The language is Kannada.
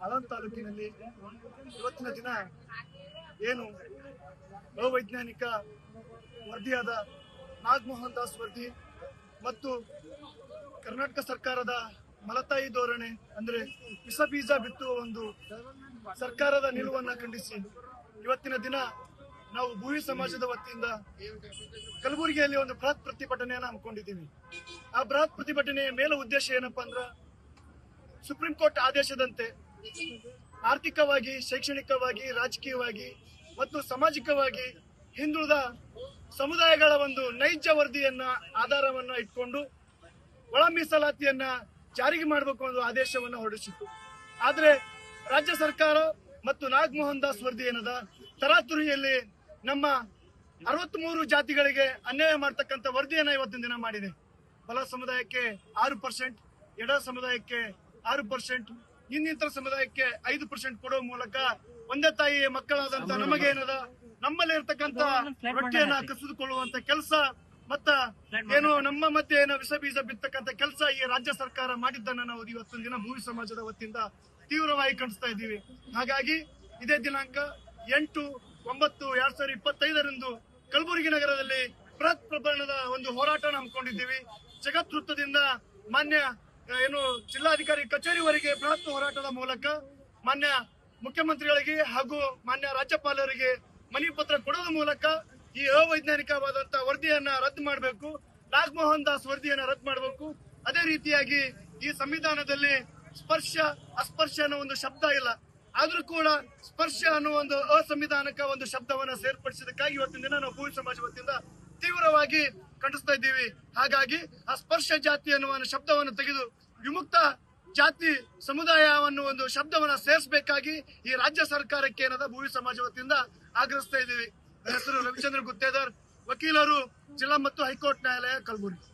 ಆಳಂದ್ ತಾಲೂಕಿನಲ್ಲಿ ಇವತ್ತಿನ ದಿನ ಏನು ಅವೈಜ್ಞಾನಿಕ ವರದಿಯಾದ ನಾಗಮೋಹನ್ ದಾಸ್ ವರದಿ ಮತ್ತು ಕರ್ನಾಟಕ ಸರ್ಕಾರದ ಮಲತಾಯಿ ಧೋರಣೆ ಅಂದ್ರೆ ವಿಷ ಬೀಜ ಬಿತ್ತುವ ಒಂದು ಸರ್ಕಾರದ ನಿಲುವನ್ನ ಖಂಡಿಸಿ ಇವತ್ತಿನ ದಿನ ನಾವು ಭೂವಿ ಸಮಾಜದ ವತಿಯಿಂದ ಕಲಬುರಗಿಯಲ್ಲಿ ಒಂದು ಬೃಹತ್ ಪ್ರತಿಭಟನೆಯನ್ನು ಹಮ್ಮಿಕೊಂಡಿದ್ದೀವಿ. ಆ ಬೃಹತ್ ಪ್ರತಿಭಟನೆಯ ಮೇಲ ಉದ್ದೇಶ ಏನಪ್ಪಾ ಅಂದ್ರ ಸುಪ್ರೀಂ ಕೋರ್ಟ್ ಆದೇಶದಂತೆ ಆರ್ಥಿಕವಾಗಿ, ಶೈಕ್ಷಣಿಕವಾಗಿ, ರಾಜಕೀಯವಾಗಿ ಮತ್ತು ಸಾಮಾಜಿಕವಾಗಿ ಹಿಂದುಳಿದ ಸಮುದಾಯಗಳ ಒಂದು ನೈಜ ವರದಿಯನ್ನ, ಆಧಾರವನ್ನ ಇಟ್ಕೊಂಡು ಒಳ ಮೀಸಲಾತಿಯನ್ನ ಜಾರಿಗೆ ಮಾಡಬೇಕು ಅನ್ನೋ ಆದೇಶವನ್ನು ಹೊರಡಿಸಿತ್ತು. ಆದ್ರೆ ರಾಜ್ಯ ಸರ್ಕಾರ ಮತ್ತು ನಾಗಮೋಹನ್ ದಾಸ್ ವರದಿ ಏನದ? ತರಾತುರಿಯಲ್ಲಿ ನಮ್ಮ ಅರವತ್ಮೂರು ಜಾತಿಗಳಿಗೆ ಅನ್ಯಾಯ ಮಾಡ್ತಕ್ಕಂಥ ವರದಿಯನ್ನ ಇವತ್ತಿನ ದಿನ ಮಾಡಿದೆ. ಬಲ ಸಮುದಾಯಕ್ಕೆ ಆರು ಪರ್ಸೆಂಟ್ ಎಡ ಸಮುದಾಯಕ್ಕೆ ಆರು ಪರ್ಸೆಂಟ್ ಇನ್ನಿತರ ಸಮುದಾಯಕ್ಕೆ ಐದು ಪರ್ಸೆಂಟ್ ಕೊಡುವ ಮೂಲಕ ಒಂದೇ ತಾಯಿಯ ಮಕ್ಕಳಾದಂತ ನಮಗೆ ಏನದ? ನಮ್ಮಲ್ಲಿ ಇರ್ತಕ್ಕಂತ ರೊಟ್ಟಿಯನ್ನ ಕಸಿದುಕೊಳ್ಳುವಂತ ಕೆಲಸ ಮತ್ತ ಏನು ನಮ್ಮ ಮಧ್ಯೆ ಏನೋ ವಿಷ ಬೀಜ ಬಿತ್ತಕ್ಕಂತ ಕೆಲಸ ಈ ರಾಜ್ಯ ಸರ್ಕಾರ ಮಾಡಿದ್ದನ್ನ ನಾವು ಇವತ್ತಿನ ದಿನ ಭೂಮಿ ಸಮಾಜದ ವತಿಯಿಂದ ತೀವ್ರವಾಗಿ ಕಾಣಿಸ್ತಾ ಇದ್ದೀವಿ. ಹಾಗಾಗಿ ಇದೇ ದಿನಾಂಕ ಎಂಟು ಒಂಬತ್ತು ಎರಡ್ ಸಾವಿರದ ಇಪ್ಪತ್ತೈದರಂದು ಕಲಬುರಗಿ ನಗರದಲ್ಲಿ ಬೃಹತ್ ಪ್ರಕರಣದ ಒಂದು ಹೋರಾಟ ಹಮ್ಮಿಕೊಂಡಿದ್ದೀವಿ. ಜಗತ್ ವೃತ್ತದಿಂದ ಮಾನ್ಯ ಏನು ಜಿಲ್ಲಾಧಿಕಾರಿ ಕಚೇರಿವರೆಗೆ ಬೃಹತ್ ಹೋರಾಟದ ಮೂಲಕ ಮಾನ್ಯ ಮುಖ್ಯಮಂತ್ರಿಗಳಿಗೆ ಹಾಗೂ ಮಾನ್ಯ ರಾಜ್ಯಪಾಲರಿಗೆ ಮನವಿ ಪತ್ರ ಕೊಡೋದ ಮೂಲಕ ಈ ಅವೈಜ್ಞಾನಿಕವಾದಂತಹ ವರದಿಯನ್ನ ರದ್ದು ಮಾಡಬೇಕು. ನಾಗಮೋಹನ್ ದಾಸ್ ವರದಿಯನ್ನ ರದ್ದು ಮಾಡಬೇಕು. ಅದೇ ರೀತಿಯಾಗಿ ಈ ಸಂವಿಧಾನದಲ್ಲಿ ಸ್ಪರ್ಶ, ಅಸ್ಪರ್ಶ ಅನ್ನೋ ಒಂದು ಶಬ್ದ ಇಲ್ಲ. ಆದ್ರೂ ಕೂಡ ಸ್ಪರ್ಶ ಅನ್ನೋ ಒಂದು ಅಸಂವಿಧಾನಕ ಒಂದು ಶಬ್ದವನ್ನ ಸೇರ್ಪಡಿಸಿದಕ್ಕಾಗಿ ಇವತ್ತಿನ ದಿನ ನಾವು ಭೂಮಿ ಸಮಾಜ ವತಿಯಿಂದ ತೀವ್ರವಾಗಿ ಖಂಡಿಸ್ತಾ ಇದ್ದೀವಿ. ಹಾಗಾಗಿ ಆ ಸ್ಪರ್ಶ ಜಾತಿ ಅನ್ನುವ ಶಬ್ದವನ್ನು ತೆಗೆದು ವಿಮುಕ್ತ ಜಾತಿ ಸಮುದಾಯವನ್ನು ಒಂದು ಶಬ್ದವನ್ನ ಸೇರಿಸಬೇಕಾಗಿ ಈ ರಾಜ್ಯ ಸರ್ಕಾರಕ್ಕೆ ಏನದ ಭೂಮಿ ಸಮಾಜ ವತಿಯಿಂದ ಆಗ್ರಹಿಸ್ತಾ ಇದ್ದೀವಿ. ಹೆಸರು ರವಿಚಂದ್ರ ಗುತ್ತೇದಾರ್. ವಕೀಲರು ಜಿಲ್ಲಾ ಮತ್ತು ಹೈಕೋರ್ಟ್ ನ್ಯಾಯಾಲಯ ಕಲಬುರಗಿ.